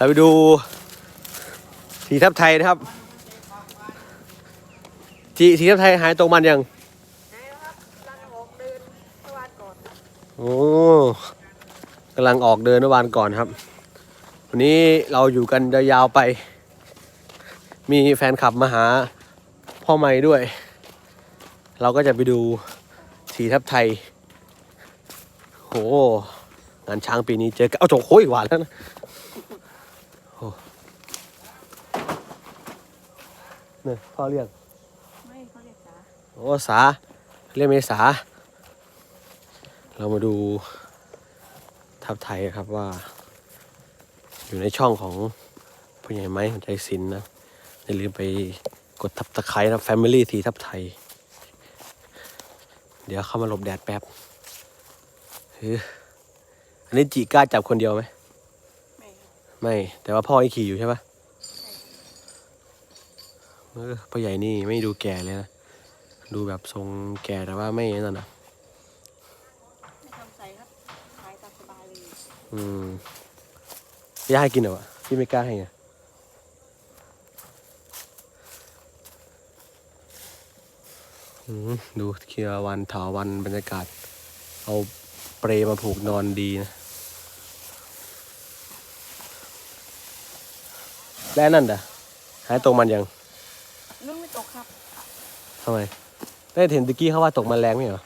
เราไปดูทีทัพไทยนะครับ ทีทีทัพไทยหายตรงมันยังโอ้กำลังออกเดินเมื่อวานก่อนครับ วันนี้เราอยู่กันยาวๆไป มีแฟนคลับมาหาพ่อใหม่ด้วย เราก็จะไปดูสีทับไทยโหงานช้างปีนี้เจอกันเอาโถโค้ยหวานแล้วนะโอ้ เนี่ยพ่อเรียก ไม่เขาเรียกจ๋าโอ้สา เรียกเมษา เรามาดูทัพไทยครับว่า อยู่ในช่องของผู้ใหญ่ไม้หัวใจศิลป์นะอย่าลืมไปกดทับตะไคร้นะ Family ทีทับไทย เดี๋ยวเข้ามาหลบแดดแป๊บเฮ้ยอันนี้จีกล้าจับคนเดียวไหม ไม่ไม่แต่ว่าพ่อให้ขี่อยู่ใช่ปะ เออพ่อใหญ่นี่ไม่ดูแก่เลยนะ ดูแบบทรงแก่แต่ว่าไม่นั่นนะไม่ทำใจครับขายตามสบายเลยอืมย่าให้กินเหรอวะพี่ไม่กล้าให้ไงอืมดูเคียร์วันถาวันบรรยากาศ เอาเปรมาผูกนอนดีนะ และนั่นด่ะหายตรงมันยัง นุ่นไม่ตกครับ ทำไมได้เห็นตะกี้เขาว่าตกมันแรงไหมเหรอ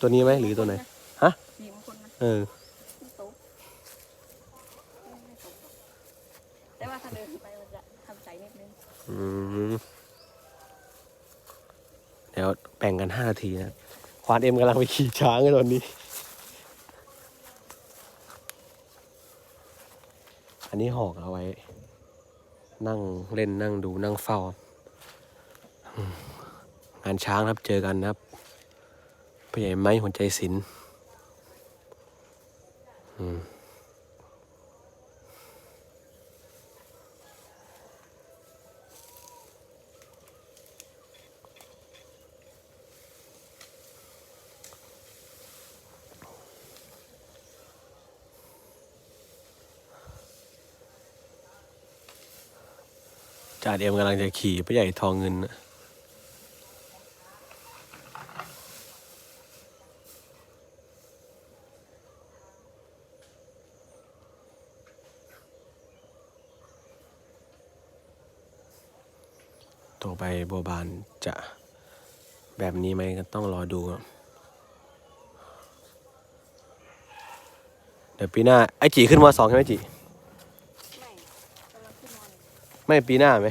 ตัวนี้ไหมหรือตัวไหน ฮะสีมงคนนะเออ ไม่ตกไม่ตกหรอกแต่ว่าถ้าเดินไปมันจะทำใจนิดนึงอืมเดี๋ยวแบ่งกันห้านาทีนะควานเอ็มกำลังไปขี่ช้างกันตอนนี้ อันนี้หอกเอาไว้ นั่งเล่นนั่งดูนั่งเฝ้าอืม งานช้างครับเจอกันครับผู้ใหญ่ไม้หัวใจศิลป์อืมจ่าเอ็มกำลังจะขี่ผู้ใหญ่ทองเงินนะ ต่อไปโบบานจะแบบนี้ไหมก็ต้องรอดูครับเดี๋ยวปีหน้าไอจีขึ้นมสองใช่ไหมจีไม่กำลังขึ้นนอนไม่ปีหน้าไหม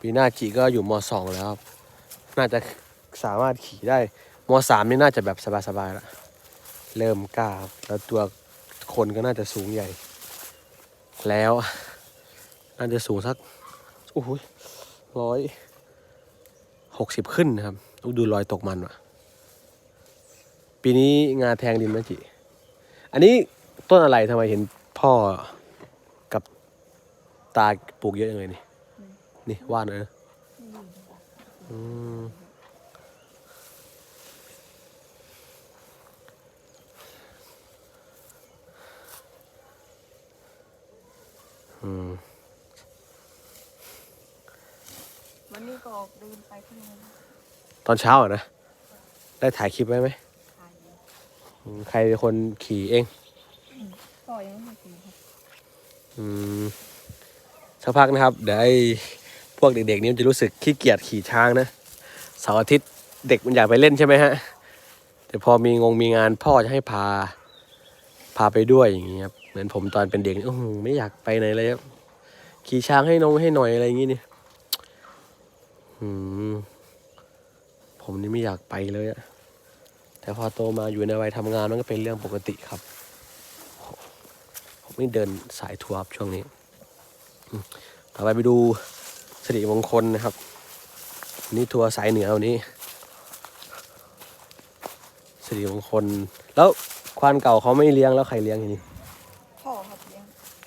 ปีหน้าจีก็อยู่มสองแล้วครับน่าจะสามารถขี่ได้มสามนี่น่าจะแบบสบายๆแล้วเริ่มกล้าแล้วตัวคนก็น่าจะสูงใหญ่ แล้ว น่าจะสูงสักโอ้โห ร้อยหกสิบขึ้นนะครับดูรอยตกมันว่ะ ปีนี้งาแทงดินไหมจีอันนี้ต้นอะไรทำไมเห็นพ่อกับตาปลูกเยอะยังไงนี่ นี่ว่านเอออืมอืม วันนี้ก็ออกเดินไปข้างนอกตอนเช้าอะนะ ได้ถ่ายคลิปไว้ไหมขายอยู่อืมใครเป็นคนขี่เอง ก็ยังไม่ถึงครับอืมสักพักนะครับเดี๋ยวไอ้พวกเด็กๆนี่มันจะรู้สึกขี้เกียจขี่ช้างนะเสาร์อาทิตย์เด็กมันอยากไปเล่นใช่ไหมฮะแต่พอมีงงมีงานพ่อจะให้พา พาไปด้วยอย่างเงี้ยครับเหมือนผมตอนเป็นเด็กนี่โอ้โหไม่อยากไปไหนเลยครับขี่ช้างให้นงให้หน่อยอะไรอย่างงี้นี่อืม ผมนี่ไม่อยากไปเลยอะแต่พอโตมาอยู่ในวัยทำงานมันก็เป็นเรื่องปกติครับ ผมนี่เดินสายทัวร์ครับช่วงนี้อืมต่อไปไปดูสิริมงคลนะครับวันนี่ทัวร์สายเหนือวันนี้สิริมงคล แล้วควานเก่าเขาไม่เลี้ยงแล้วใครเลี้ยงทีนี้พ่อครับเลี้ยง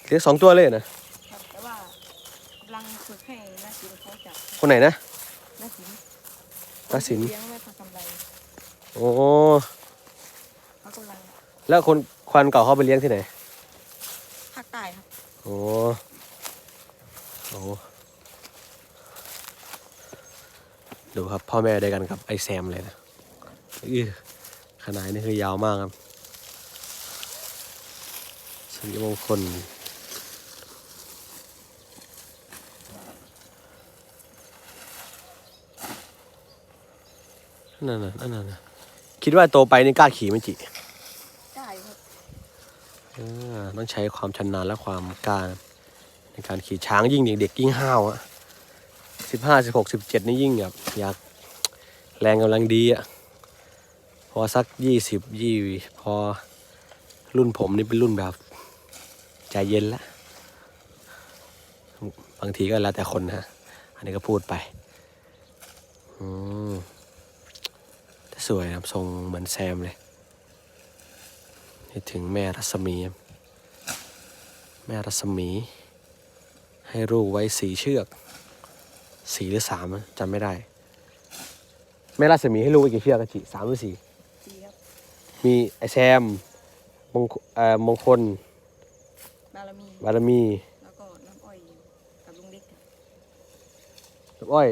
เลี้ยงสองตัวเลยนะครับแต่ว่ากำลังฝึกให้นาสินเขาจับคนไหนนะนาสินนาสินเลี้ยงไว้ทำกำไรโอ้เขากำลังแล้วคนควานเก่าเขาไปเลี้ยงที่ไหนภาคใต้ครับอโอ้โอ้ดูครับพ่อแม่ด้วยกันกับไอแซมเลยนะอื้อขนาดนี้คือยาวมากครับสิริมงคล นั่นน่ะนั่นน่ะนั่นน่ะคิดว่าโตไปนี่กล้าขี่ไหมจิได้ครับอ่าต้องใช้ความชำนาญและความกล้าในการขี่ช้างยิ่งเด็กๆยิ่งห้าวอะสิบห้าสิบหกสิบเจ็ดนี่ยิ่งแบบอยากแรงกำลังดีอะพอสักยี่สิบยี่พอรุ่นผมนี่เป็นรุ่นแบบใจเย็นแล้วบางทีก็แล้วแต่คนนะอันนี้ก็พูดไป อืมแต่ สวยนะครับทรงเหมือนแซมเลยนี่ถึงแม่รัศมีครับแม่รัศมี ให้ลูกไว้สีเชือกสีหรือสามอะจำไม่ได้ แม่รัศมีให้ลูกไว้กี่เชือกกันจิสามหรือสี่ดีครับมีไอแซมมงคเอ่อมงคล บารมี บารมี แล้วก็น้ำอ้อยกับลุงเล็กครับลูกอ้อย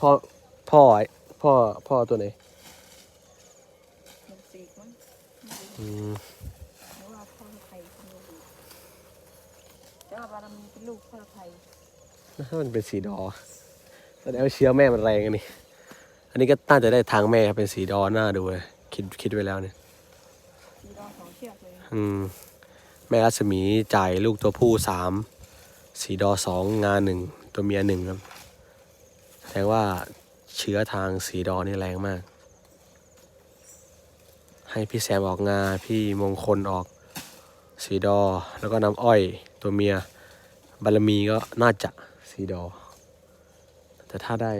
พ่อ พ่อไอ้พ่อ พ่อตัวไหน ลุงเสกมั้ง ไม่รู้อืมหรือว่าพ่อไทยเป็นลูกดีแต่ว่าบารมีเป็นลูกพ่อไทยมันเป็นสีดอแสดงว่าเชื้อแม่มันแรงอันนี้ อันนี้ก็น่าจะได้ทางแม่ครับเป็นสีดอหน้าดูเลยคิดคิดไว้แล้วเนี่ย สีดองสองเชือกเลยอืม แม่รัศมีจ่ายลูกตัวผู้สามสีดอสองงาหนึ่งตัวเมียหนึ่งครับแสดงว่าเชื้อทางสีดอนี่แรงมาก ให้พี่แซมออกงา พี่มงคลออกสีดอ แล้วก็น้ำอ้อยตัวเมีย บารมีก็น่าจะสีดอ แต่ถ้าได้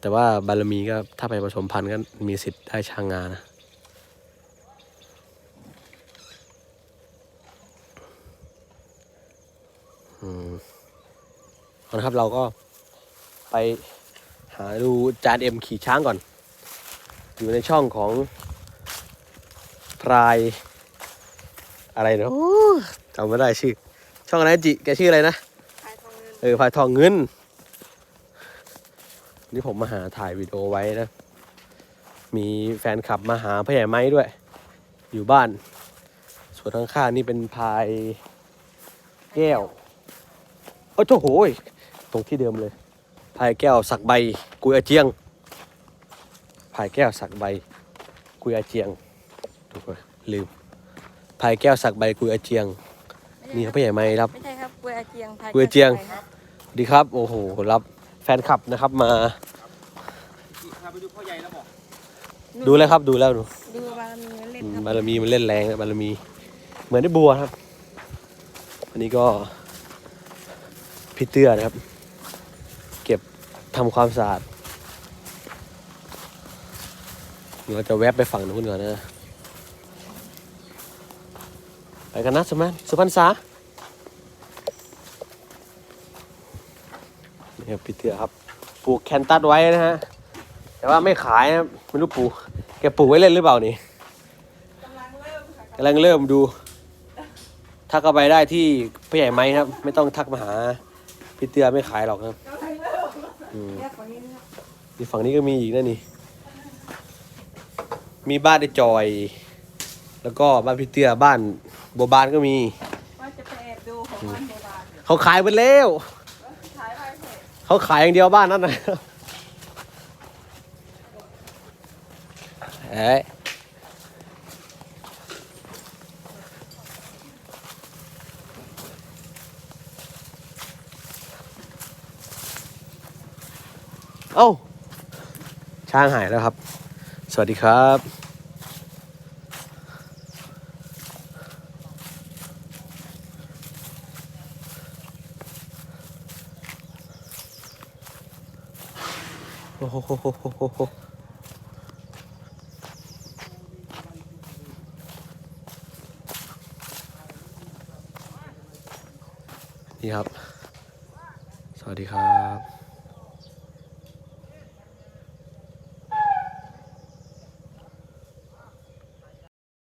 แต่ว่าบารมีก็ถ้าไปผสมพันธุ์ก็มีสิทธิ์ได้ช่างงานะอืมเอาละครับเราก็ไปหาดูจานเอ็มขี่ช้างก่อน อยู่ในช่องของพรายอะไรเนาะจำไม่ได้ชื่อ ช่องอะไรจิแกชื่ออะไรนะไทยทองเงินเออพายทองเงิน นี่ผมมาหาถ่ายวิดีโอไว้นะ มีแฟนคลับมาหาพ่อใหญ่ไม้ด้วย อยู่บ้าน ส่วนข้างๆนี่เป็นพายแก้วโอ้โหยตรงที่เดิมเลย พายแก้วสักใบกุยอาเจียง พายแก้วสักใบกุยอาเจียงถูกไหมลืมพายแก้วสักใบกุยอาเจียง นี่ครับพ่อใหญ่ไม้รับไม่ใช่ครับกล้วยอาเจียงไทยกล้วยอาเจียงไทครับสวัสดีครับ โอ้โหรับแฟนคลับนะครับมาพาไปดูพ่อใหญ่แล้วบอกดูแล้วครับดูแล้วดูดูบารมีมันเล่นอืมครับบารมีมันเล่นแรงนะบารมี เหมือนได้บัวครับอันนี้ก็พี่เตื้อนะครับ เก็บทำความสะอาด เราจะแวบไปฝั่งนู้นก่อนนะไปกันนะสุมันสุพรรณษานี่ครับพี่เตื้อครับปลูกแคนตัสไว้นะฮะ แต่ว่าไม่ขายนะไม่รู้ปลูกแกปลูกไว้เล่นหรือเปล่านี่กำลังเริ่มค่ะกำลังเริ่มดู ทักเข้าไปได้ที่ผู้ใหญ่ไม้ครับ ไม่ต้องทักมาหาพี่เตือไม่ขายหรอกครับกำลังเริ่มอืมเรียกว่านี้นะครับนี่ฝั่งนี้ก็มีอีกนะนี่ มีบ้านไอ้จอย แล้วก็บ้านพี่เตือบ้านบัวบานก็มี ว่าจะไปแอบดูของบ้านโบราณเขาขายไปแล้ว ขายไปเถอะเขาขายอย่างเดียวบ้านนั้นนะเอ้ยเอ้า ช้างหายแล้วครับ สวัสดีครับ โอ้โหโหโหโหโหนี่ครับ สวัสดีครับ